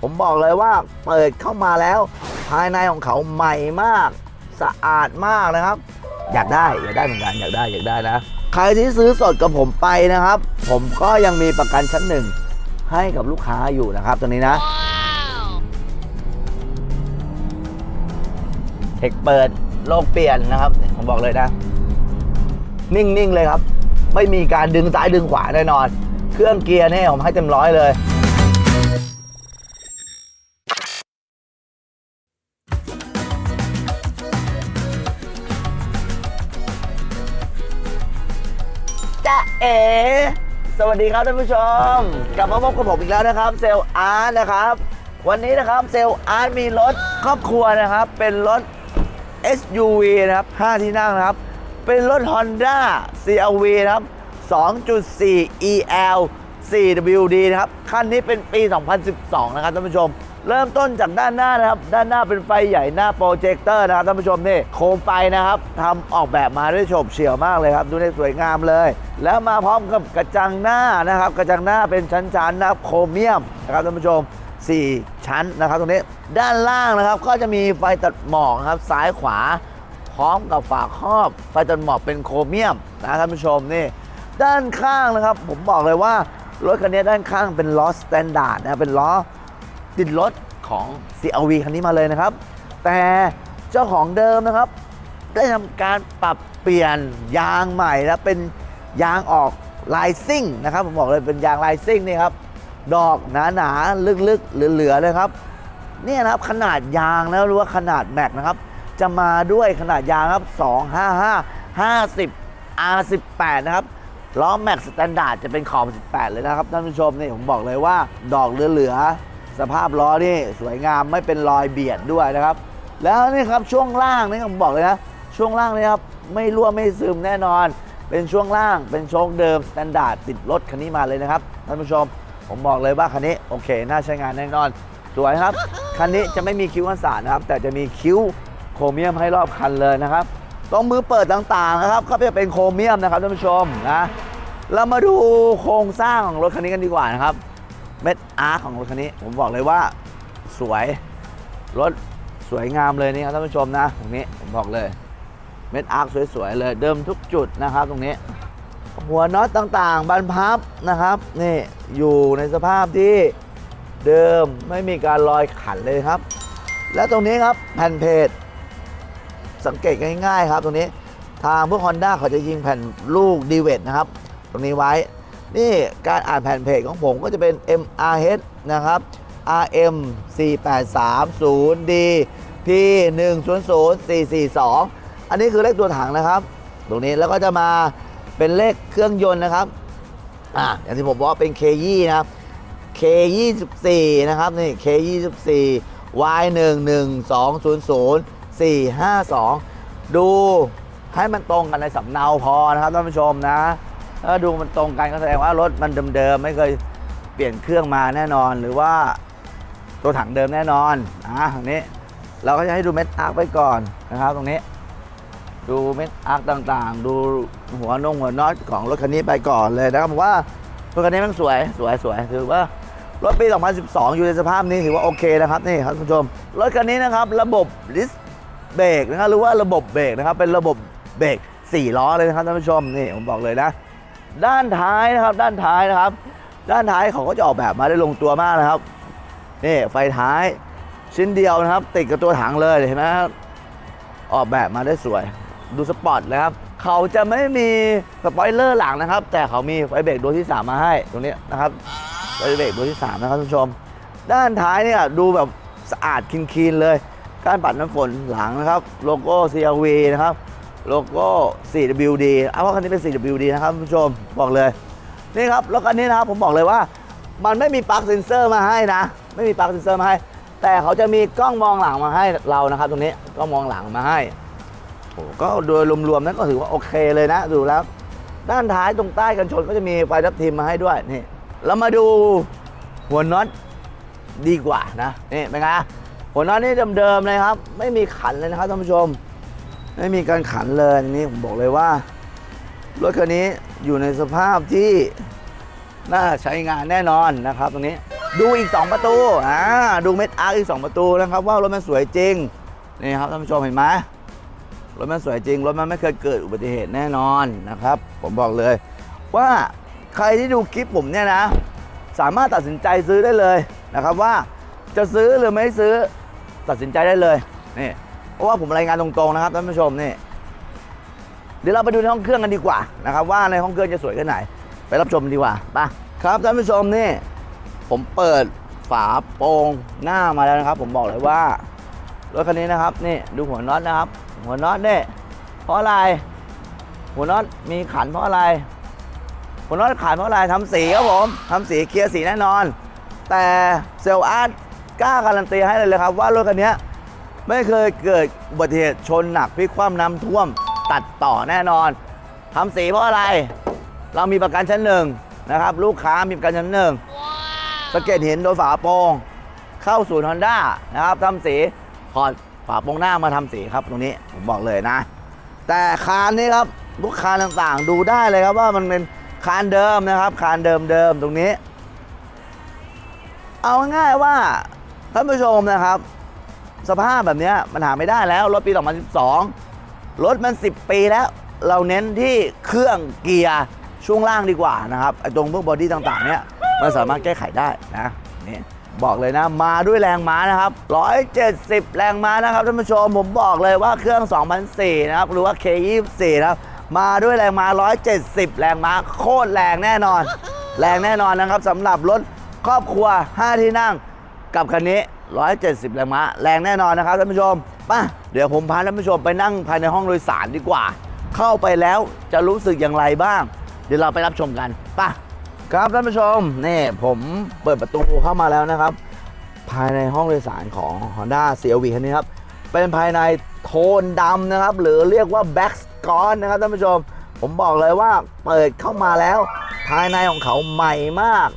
ผมบอกเลยว่าเปิดเข้ามาแล้ว ภายในของเขาใหม่มาก สะอาดมากนะครับ อยากได้อยากได้เหมือนกันอยากได้อยากได้นะ ใครที่ซื้อสดกับผมไปนะครับ ผมก็ยังมีประกันชั้นหนึ่งให้กับลูกค้าอยู่นะครับตัวนี้นะเทคเปิดโลกเปลี่ยนนะครับผมบอกเลยนะ นิ่งๆเลยครับ ไม่มีการดึงซ้ายดึงขวาแน่นอน เครื่องเกียร์เนี่ยผมให้เต็มร้อยเลย เอ๋สวัสดีครับท่านผู้ชม กลับมาพบกับผมอีกแล้วนะครับ เซลอาร์นะครับ วันนี้นะครับเซลอาร์มีรถครอบครัวนะครับ เป็นรถ SUV นะครับ 5 ที่นั่งนะครับ เป็นรถ Honda CRV นะครับ 2.4 EL 4WD นะครับ คันนี้เป็นปี 2012 นะครับท่านผู้ชม เริ่มต้นจากด้านหน้านะครับ ด้านหน้าเป็นไฟใหญ่หน้าโปรเจคเตอร์นะครับท่านผู้ชมนี่โคมไฟนะครับทำออกแบบมาได้โฉบเฉี่ยวมากเลยครับ ดูได้สวยงามเลย แล้วมาพร้อมกับกระจังหน้านะครับ กระจังหน้าเป็นชั้นๆนะครับโครเมียมนะครับท่านผู้ชม 4 ชั้นนะครับตรงนี้ด้านล่างนะครับก็จะมีไฟตัดหมอกครับซ้ายขวา พร้อมกับฝาครอบ ไฟตัดหมอกเป็นโครเมียมนะท่านผู้ชมนี่ด้านข้างนะครับ ผมบอกเลยว่ารถคันนี้ด้านข้างเป็นล้อสแตนดาร์ดนะเป็นล้อ ติดรถของ CRV คันนี้มาเลยนะครับ แต่เจ้าของเดิมนะครับ ได้ทำการปรับเปลี่ยนยางใหม่แล้วเป็นยางออกลายซิ่งนะครับผมบอกเลยเป็นยางลายซิ่งนี่ครับ ดอกหนาๆลึกๆเหลือๆเลยครับเนี่ยนะครับขนาดยางแล้วหรือว่าขนาดแม็กนะครับ จะมาด้วยขนาดยางครับ 255 50 R18 นะครับล้อแม็กสแตนดาร์ดจะเป็นขอบ 18 เลยนะครับท่านผู้ชมนี่ผมบอกเลยว่าดอกเหลือๆ สภาพล้อนี่สวยงามไม่เป็นรอยเบียดด้วยนะครับ แล้วนี่ครับช่วงล่างนี่ผมบอกเลยนะช่วงล่างนี่ครับไม่รั่วไม่ซึมแน่นอน เป็นช่วงล่างเป็นโชคเดิมสแตนดาร์ดติดรถคันนี้มาเลยนะครับท่านผู้ชมผมบอกเลยว่าคันนี้โอเค น่าใช้งานแน่นอน สวยครับคันนี้จะไม่มีคิ้วกันสาดนะครับ แต่จะมีคิ้วโครเมียมให้รอบคันเลยนะครับตรงมือเปิดต่างๆนะครับก็จะเป็นโครเมียมนะครับท่านผู้ชมนะเรามาดูโครงสร้างของรถคันนี้กันดีกว่านะครับ เม็ดอาร์ของรถคันนี้ ผมบอกเลยว่าสวยรถสวยงามเลยนี่ครับท่านผู้ชมนะตรงนี้ผมบอกเลยเม็ดอาร์สวยๆเลยเดิมทุกจุดนะครับ ตรงนี้ หัวน็อตต่างๆบรรพับนะครับนี่อยู่ในสภาพที่เดิมไม่มีการรอยขันเลยครับ และตรงนี้ครับแผ่นเพจสังเกตง่ายๆครับ ตรงนี้ทางพวก Honda เขาจะยิงแผ่นลูกดีเวทนะครับ ตรงนี้ไว้ นี่การอ่านแผ่นเพจของผมก็จะเป็น MRH นะครับ RM 4830 D P 100442 อันนี้คือเลขตัวถังนะครับ ตรงนี้แล้วก็จะมาเป็นเลขเครื่องยนต์นะครับอ่าอย่างที่ผมบอกเป็น K20 นะครับ K24 นะครับนี่ K24 Y11200 452 ดูให้มันตรงกันในสำเนาพอนะครับท่านผู้ชมนะ ถ้าดูมันตรงกันก็แสดงว่ารถมันเดิมๆไม่เคยเปลี่ยนเครื่องมาแน่นอน หรือว่าตัวถังเดิมแน่นอนอะตรงนี้เราก็จะให้ดูเม็ดอาร์คไปก่อนนะครับตรงนี้ ดูเม็ดอาร์คต่างๆ ดูหัวนงหัวน็อตของรถคันนี้ไปก่อนเลยนะครับผมว่ารถคันนี้มันสวยสวยสวยถือว่ารถปี 2012 อยู่ในสภาพนี้ถือว่าโอเคนะครับนี่ครับคุณผู้ชมรถคันนี้นะครับ ระบบดิสเบรกนะครับหรือว่าระบบเบรกนะครับเป็นระบบเบรก4ล้อเลยนะครับท่านผู้ชมนี่ผมบอกเลยนะ ด้านท้ายนะครับ ด้านท้ายนะครับ ด้านท้ายเขาก็จะออกแบบมาได้ลงตัวมากนะครับนี่ไฟท้ายชิ้นเดียวนะครับ ติดกับตัวถังเลยเห็นไหมครับออกแบบมาได้สวย ดูสปอร์ตเลยครับเขาจะไม่มีสปอยเลอร์หลังนะครับ แต่เขามีไฟเบรกดวงที่ 3 มาให้ตรงนี้นะครับไฟเบรกดวงที่ 3 นะครับท่านผู้ชม ด้านท้ายเนี่ยดูแบบสะอาดคลีนๆเลย การปัดน้ำฝนหลังนะครับ โลโก้ CRV นะครับ โลโก้ 4WD เอาว่าคันนี้เป็น 4WD นะครับท่านผู้ชมบอกเลย นี่ครับแล้วคันนี้นะครับผมบอกเลยว่า มันไม่มีปลั๊กเซ็นเซอร์มาให้นะ ไม่มีปลั๊กเซ็นเซอร์มาให้ แต่เขาจะมีกล้องมองหลังมาให้เรานะครับ ตรงนี้กล้องมองหลังมาให้โอ้ก็โดยรวมๆนั้นก็ถือว่าโอเคเลยนะดูแล้ว ด้านท้ายตรงใต้กันชนก็จะมีไฟทับทิมมาให้ด้วยนี่เรามาดูหัวน็อตดีกว่านะนี่เป็นไงหัวน็อตนี่เดิมๆเลยครับ ไม่มีขันเลยนะครับท่านผู้ชม ไม่มีการขันเลยอันนี้ผมบอกเลยว่ารถคันนี้อยู่ในสภาพที่น่าใช้งานแน่นอนนะครับตรงนี้ดูอีก 2 ประตูอ่าดูเม็ดอาร์อีก 2 ประตูนะครับว่ารถมันสวยจริงนี่ครับท่านผู้ชมเห็นไหมรถมันสวยจริงรถมันไม่เคยเกิดอุบัติเหตุแน่นอนนะครับ ผมบอกเลย ว่าใครที่ดูคลิปผมเนี่ยนะ สามารถตัดสินใจซื้อได้เลยนะครับว่าจะซื้อหรือไม่ซื้อตัดสินใจได้เลยนี่ เพราะว่าผมรายงานตรงๆนะครับท่านผู้ชมนี่เดี๋ยวเราไปดูในห้องเครื่องกันดีกว่านะครับว่าในห้องเครื่องจะสวยแค่ไหน ไปรับชมดีกว่าไปครับท่านผู้ชมนี่ ผมเปิดฝาโปร่งหน้ามาแล้วนะครับ ผมบอกเลยว่ารถคันนี้นะครับนี่ดูหัวน็อตนะครับ หัวน็อตเนี่ยเพราะอะไร หัวน็อตมีขันเพราะอะไร หัวน็อตขันเพราะอะไรทำสีครับผมทำสีเคลียร์สีแน่นอน แต่เซลล์อาร์ตกล้าการันตีให้เลยเลยครับว่ารถคันนี้ ไม่เคยเกิดอุบัติเหตุชนหนักพลิกคว่ำน้ำท่วมตัดต่อแน่นอนทำสีเพราะอะไร เรามีประกันชั้นหนึ่งนะครับ ลูกค้ามีประกันชั้นหนึ่งสงเก็ตเห็นโดยฝาโปรงเข้าสู่ฮอนด้านะครับทำสีถอดฝาโปรงหน้ามาทำสีครับตรงนี้ผมบอกเลยนะ แต่คานนี้ครับลูกคานต่างๆ ดูได้เลยครับว่ามันเป็นคานเดิมนะครับคานเดิมๆตรงนี้ เอาง่ายๆว่าท่านผู้ชมนะครับ สภาพแบบนี้มันหาไม่ได้แล้ว รถปี 2012 รถมัน 10 ปีแล้ว เราเน้นที่เครื่องเกียร์ช่วงล่างดีกว่านะครับไอ้ตรงพวกบอดี้ต่างๆ เนี่ยมันสามารถแก้ไขได้นะนี่บอกเลยนะ มาด้วยแรงม้านะครับ 170 แรงม้านะครับท่านผู้ชมผมบอกเลยว่าเครื่อง2004นะครับหรือว่า K24 นะครับมาด้วยแรงม้า 170 แรงม้าโคตรแรงแน่นอน แรงแน่นอนนะครับสำหรับรถครอบครัว 5 ที่นั่งกับคันนี้ 170 แรงม้า แรงแน่นอนนะครับท่านผู้ชมป่ะเดี๋ยวผมพาท่านผู้ชมไปนั่งภายในห้องโดยสารดีกว่า เข้าไปแล้วจะรู้สึกอย่างไรบ้าง เดี๋ยวเราไปรับชมกันป่ะครับท่านผู้ชมนี่ผมเปิดประตูเข้ามาแล้วนะครับ ภายในห้องโดยสารของ Honda CRV คันนี้ครับเป็นภายในโทนดำนะครับ หรือเรียกว่า Black s c o t นะครับท่านผู้ชม ผมบอกเลยว่าเปิดเข้ามาแล้ว ภายในของเขาใหม่มาก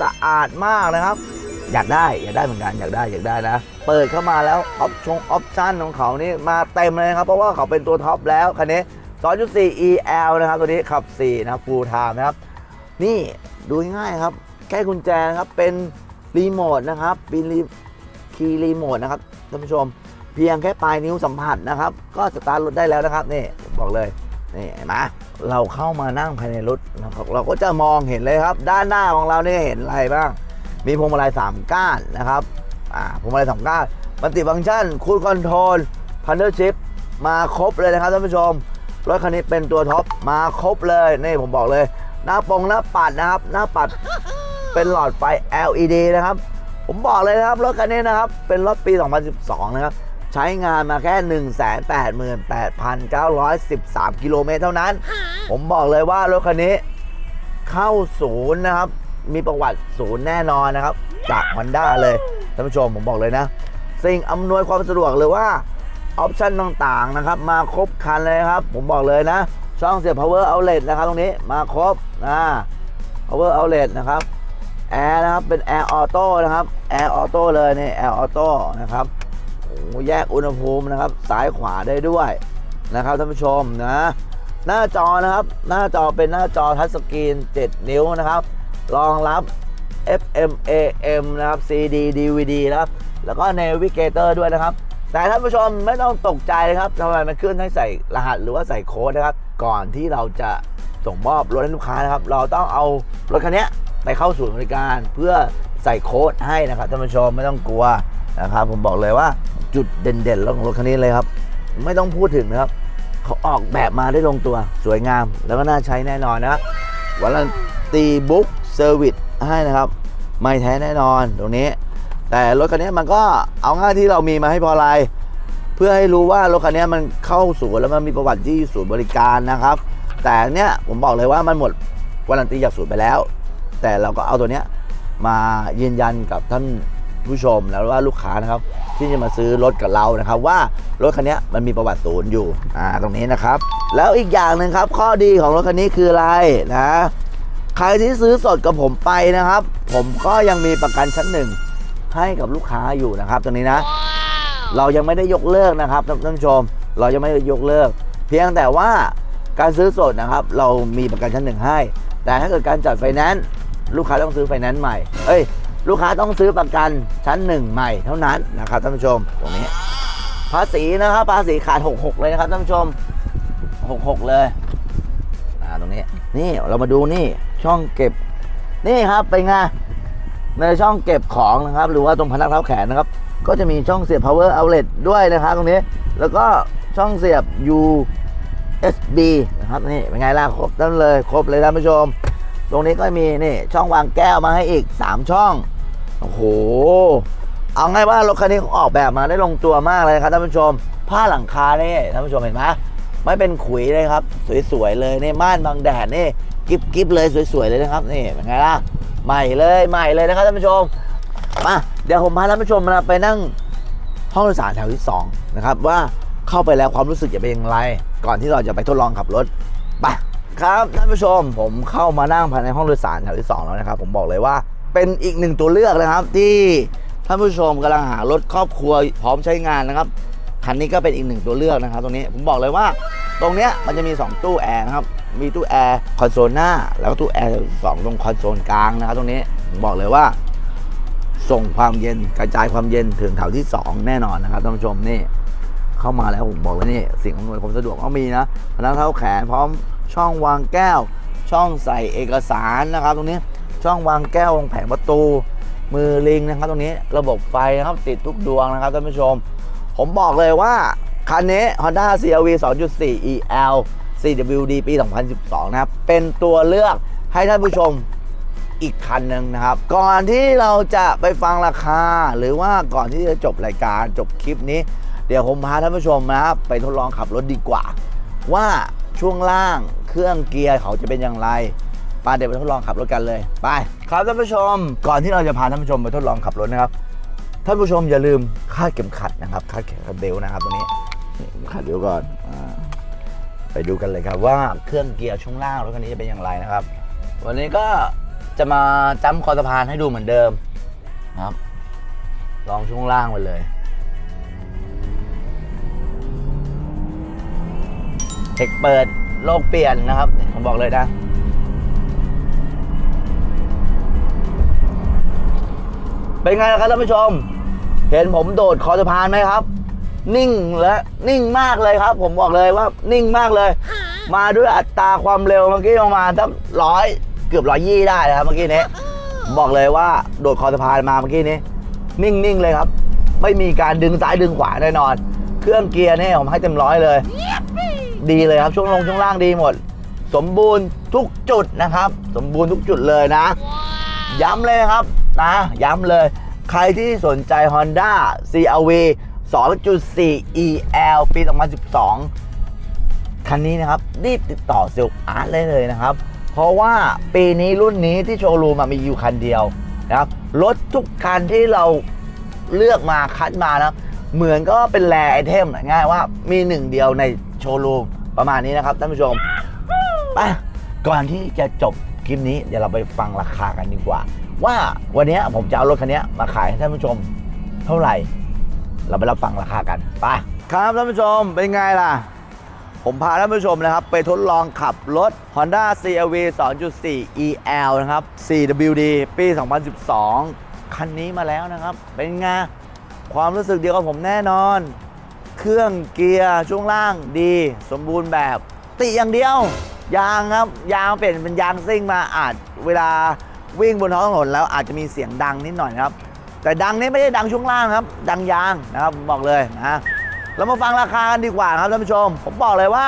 สะอาดมากนะครับ อยากได้อยากได้เหมือนกันอยากได้อยากได้นะ เปิดเข้ามาแล้วออปชงออปชั่นของเขานี่มาเต็มเลยครับ เพราะว่าเขาเป็นตัวท็อปแล้วคันนี้ 2.4 EL นะครับ ตัวนี้ขับ 4 นะครับ full time นะครับ นี่ดูง่ายครับ แค่กุญแจนะครับ เป็นรีโมทนะครับเป็นรีคีย์รีโมทนะครับท่านผู้ชม เพียงแค่ปลายนิ้วสัมผัสนะครับ ก็สตาร์ทรถได้แล้วนะครับนี่บอกเลยนี่เห็นไหมเราเข้ามานั่งภายในรถนะครับเราก็จะมองเห็นเลยครับ ด้านหน้าของเราเนี่ยเห็นอะไรบ้าง มีพวงมาลัย3ก้านนะครับอ่าพวงมาลัยสามก้านมัลติฟังก์ชันคูดคอนโทรลพันเดอร์ชิพมาครบเลยนะครับท่านผู้ชมรถคันนี้เป็นตัวท็อปมาครบเลยนี่ผมบอกเลย หน้าปงหน้าปัดนะครับ หน้าปัดเป็นหลอดไฟ LED นะครับ ผมบอกเลยนะครับรถคันนี้นะครับ เป็นรถปี 2012 นะครับ ใช้งานมาแค่ 188,913 กิโลเมตรเท่านั้น ผมบอกเลยว่ารถคันนี้เข้าศูนย์นะครับ มีประวัติศูนย์แน่นอนนะครับ จาก Honda เลยท่านผู้ชมผมบอกเลยนะ สิ่งอำนวยความสะดวกหรือว่าออปชันต่างๆนะครับ มาครบคันเลยครับ ผมบอกเลยนะ ช่องเสียบ power outlet นะครับตรงนี้มาครบนะ power outlet นะครับแอร์นะครับเป็นแอร์ออโต้นะครับแอร์ออโต้เลยนี่แอร์ออโต้นะครับโอ้แยกอุณหภูมินะครับซ้ายขวาได้ด้วยนะครับท่านผู้ชมนะหน้าจอนะครับหน้าจอเป็นหน้าจอทัชสกรีน 7 นิ้วนะครับ รองรับ FM AM นะครับ CD DVD นะครับ แล้วก็ Navigator ด้วยนะครับ แต่ท่านผู้ชมไม่ต้องตกใจนะครับทำไมมันขึ้นให้ใส่รหัสหรือว่าใส่โค้ดนะครับ ก่อนที่เราจะส่งมอบรถให้ลูกค้านะครับ เราต้องเอารถคันนี้ไปเข้าศูนย์บริการเพื่อใส่โค้ดให้นะครับท่านผู้ชมไม่ต้องกลัวนะครับ ผมบอกเลยว่าจุดเด่นๆของรถคันนี้เลยครับ ไม่ต้องพูดถึงนะครับ เขาออกแบบมาได้ลงตัวสวยงาม แล้วก็น่าใช้แน่นอนนะครับวันลันตีบุ๊ก ซอร์วิสให้นะครับ ไม่แท้แน่นอนตรงนี้ แต่รถคันนี้มันก็เอาง่ายที่เรามีมาให้พออะไรเพื่อให้รู้ว่ารถคันนี้มันเข้าศูนย์แล้วมันมีประวัติที่ศูนย์บริการนะครับ แต่เนี้ยผมบอกเลยว่ามันหมดวารันตีจากศูนย์ไปแล้ว แต่เราก็เอาตัวเนี้ยมายืนยันกับท่านผู้ชมแล้วว่าลูกค้านะครับ ที่จะมาซื้อรถกับเรานะครับ ว่ารถคันนี้มันมีประวัติศูนย์อยู่อ่าตรงนี้นะครับ แล้วอีกอย่างหนึ่งครับ ข้อดีของรถคันนี้คืออะไรนะ ใครที่ซื้อสดกับผมไปนะครับ ผมก็ยังมีประกันชั้นหนึ่งให้กับลูกค้าอยู่นะครับตรงนี้นะ เรายังไม่ได้ยกเลิกนะครับท่านผู้ชม เรายังไม่ได้ยกเลิก เพียงแต่ว่าการซื้อสดนะครับ เรามีประกันชั้นหนึ่งให้ แต่ถ้าเกิดการจัดไฟแนนซ์ลูกค้าต้องซื้อไฟแนนซ์ใหม่ เอ้ย ลูกค้าต้องซื้อประกันชั้นหนึ่งใหม่เท่านั้นนะครับท่านผู้ชมตรงนี้ ภาษีนะครับภาษีขาด 66 เลยนะครับท่านผู้ชม 66 เลยอ่าตรงนี้ นี่เรามาดูนี่ช่องเก็บ นี่ครับเป็นไงในช่องเก็บของนะครับ หรือว่าตรงพนักเท้าแขนนะครับ ก็จะมีช่องเสียบ power outlet ด้วยนะครับตรงนี้แล้วก็ช่องเสียบ USB นะครับนี่เป็นไงล่ะครบนั่นเลยครบเลยท่านผู้ชม ตรงนี้ก็มีนี่ช่องวางแก้วมาให้อีก 3 ช่องโอ้โหเอาไงว่ารถคันนี้ออกแบบมาได้ลงตัวมากเลยครับท่านผู้ชม ผ้าหลังคาเนี่ยท่านผู้ชมเห็นไหม ไม่เป็นขุยเลยครับ สวยๆเลยนี่ม่านบางแดดนี่กิบกิบเลยสวยๆเลยนะครับนี่เป็นไงล่ะใหม่เลยใหม่เลยนะครับท่านผู้ชมมาเดี๋ยวผมพาท่านผู้ชมมาไปนั่งห้องโดยสารแถวที่สองนะครับว่าเข้าไปแล้วความรู้สึกจะเป็นอย่างไร ก่อนที่เราจะไปทดลองขับรถไปครับท่านผู้ชมผมเข้ามานั่งภายในห้องโดยสารแถวที่สองแล้วนะครับ ผมบอกเลยว่าเป็นอีกหนึ่งตัวเลือกนะครับที่ท่านผู้ชมกำลังหารถครอบครัวพร้อมใช้งานนะครับ คันนี้ก็เป็นอีกหนึ่งตัวเลือกนะครับตรงนี้ผมบอกเลยว่าตรงเนี้ยมันจะมี 2 ตู้แอร์นะครับ มีตู้แอร์คอนโซลหน้า แล้วก็ตู้แอร์สองตรงคอนโซลกลางนะครับตรงนี้ผมบอกเลยว่า ส่งความเย็นกระจายความเย็นถึงแถวที่ 2 แน่นอนนะครับท่านผู้ชมนี่เข้ามาแล้วผมบอกเลยนี่สิ่งอำนวยความสะดวกก็มีนะพนักเท้าแขนพร้อมช่องวางแก้ว ช่องใส่เอกสารนะครับ ตรงนี้ช่องวางแก้วตรงแผงประตู มือลิงนะครับ ตรงนี้ระบบไฟนะครับติดทุกดวงนะครับท่านผู้ชม ผมบอกเลยว่า คันนี้ Honda CRV 2.4 EL 4WD ปี 2012 นะครับ เป็นตัวเลือกให้ท่านผู้ชมอีกคันหนึ่งนะครับ ก่อนที่เราจะไปฟังราคา หรือว่าก่อนที่จะจบรายการจบคลิปนี้ เดี๋ยวผมพาท่านผู้ชมนะครับไปทดลองขับรถดีกว่า ว่าช่วงล่างเครื่องเกียร์เขาจะเป็นอย่างไรไปเดี๋ยวไปทดลองขับรถกันเลย ไป ครับท่านผู้ชม ก่อนที่เราจะพาท่านผู้ชมไปทดลองขับรถนะครับ ท่านผู้ชมอย่าลืมคาดเข็มขัดนะครับคาดเข็มขัดเบลนะครับตัวนี้นี่ขัดเบลก่อนอไปดูกันเลยครับว่าเครื่องเกียร์ช่วงล่างรถคันนี้จะเป็นอย่างไรนะครับ วันนี้ก็จะมาจำคอสะพานให้ดูเหมือนเดิมนะครับ ลองช่วงล่างไปเลยเทคเปิดโลกเปลี่ยนนะครับผมบอกเลยนะ เป็นไงล่ะครับท่านผู้ชม เห็นผมโดดคอสะพานไหมครับ นิ่งและนิ่งมากเลยครับ ผมบอกเลยว่านิ่งมากเลย มาด้วยอัตราความเร็วเมื่อกี้ประมาณสักร้อยเกือบร้อยยี่ได้นะครับเมื่อกี้นี้บอกเลยว่าโดดคอสะพานมาเมื่อกี้นี้ นิ่งๆเลยครับ ไม่มีการดึงซ้ายดึงขวาแน่นอน เครื่องเกียร์เนี่ยผมให้เต็มร้อยเลย ดีเลยครับช่วงลงช่วงล่างดีหมด สมบูรณ์ทุกจุดนะครับ สมบูรณ์ทุกจุดเลยนะ ย้ำเลยนะครับนะย้ำเลย ใครที่สนใจ Honda CRV 2.4 EL ปี 2012 คันนี้นะครับ รีบติดต่อเซลล์อาร์ตเลยเลยนะครับ เพราะว่าปีนี้รุ่นนี้ที่โชว์รูมมีอยู่คันเดียวนะครับรถทุกคันที่เราเลือกมาคัดมานะเหมือนก็เป็นแรไอเทมง่ายว่ามีหนึ่งเดียวในโชว์รูมประมาณนี้นะครับท่านผู้ชมไปก่อนที่จะจบ ลิปนี้เดี๋ยวเราไปฟังราคากันดีกว่า ว่าวันนี้ผมจะเอารถคันนี้มาขายให้ท่านผู้ชมเท่าไหร่ เราไปรับฟังราคากันไปครับท่านผู้ชมเป็นไงล่ะ ผมพาท่านผู้ชมนะครับ ไปทดลองขับรถ Honda CRV 2.4 EL นะครับ 4WD ปี 2012 คันนี้มาแล้วนะครับ เป็นไงความรู้สึกเดียวกับผมแน่นอน เครื่องเกียร์ช่วงล่างดี สมบูรณ์แบบ ติอย่างเดียว ยางครับยางเปลี่ยนเป็นยางซิ่งมาอาจเวลาวิ่งบนท้องถนนแล้วอาจจะมีเสียงดังนิดหน่อยครับ แต่ดังนี้ไม่ใช่ดังช่วงล่างครับ ดังยางนะครับบอกเลยนะเรามาฟังราคากันดีกว่าครับท่านผู้ชม ผมบอกเลยว่า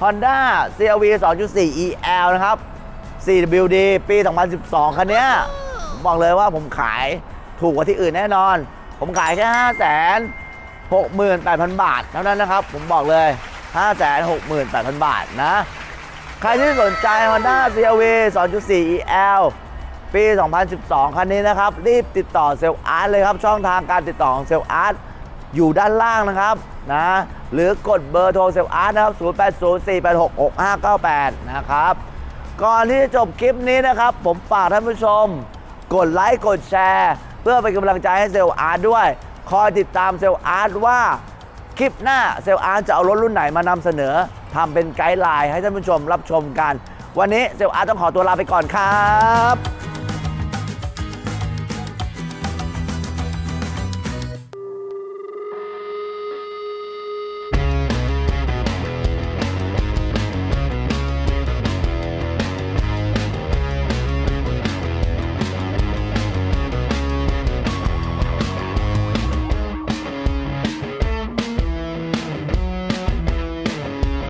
Honda CRV 2.4 EL นะครับ 4WD ปี 2012 คันนี้ผมบอกเลยว่าผมขายถูกกว่าที่อื่นแน่นอน ผมขายแค่ 5 6 8 0 0 0 บาท เท่านั้นนะครับ ผมบอกเลย 5 6 8 0 0 0 บาทนะ ใครที่สนใจ Honda CRV 2.4 EL ปี 2012 คันนี้นะครับ รีบติดต่อเซลล์อาร์ตเลยครับ ช่องทางการติดต่อของเซลล์อาร์ตอยู่ด้านล่างนะครับนะหรือกดเบอร์โทรเซลล์อาร์ตนะครับ 0804866598 นะครับ ก่อนที่จะจบคลิปนี้นะครับ ผมฝากท่านผู้ชม กดไลค์กดแชร์ เพื่อเป็นกำลังใจให้เซลล์อาร์ตด้วย คอยติดตามเซลล์อาร์ตว่า คลิปหน้าเซลล์อาร์จะเอารถรุ่นไหนมานำเสนอทำเป็นไกด์ไลน์ให้ท่านผู้ชมรับชมกัน วันนี้เซลล์อาร์ต้องขอตัวลาไปก่อนครับ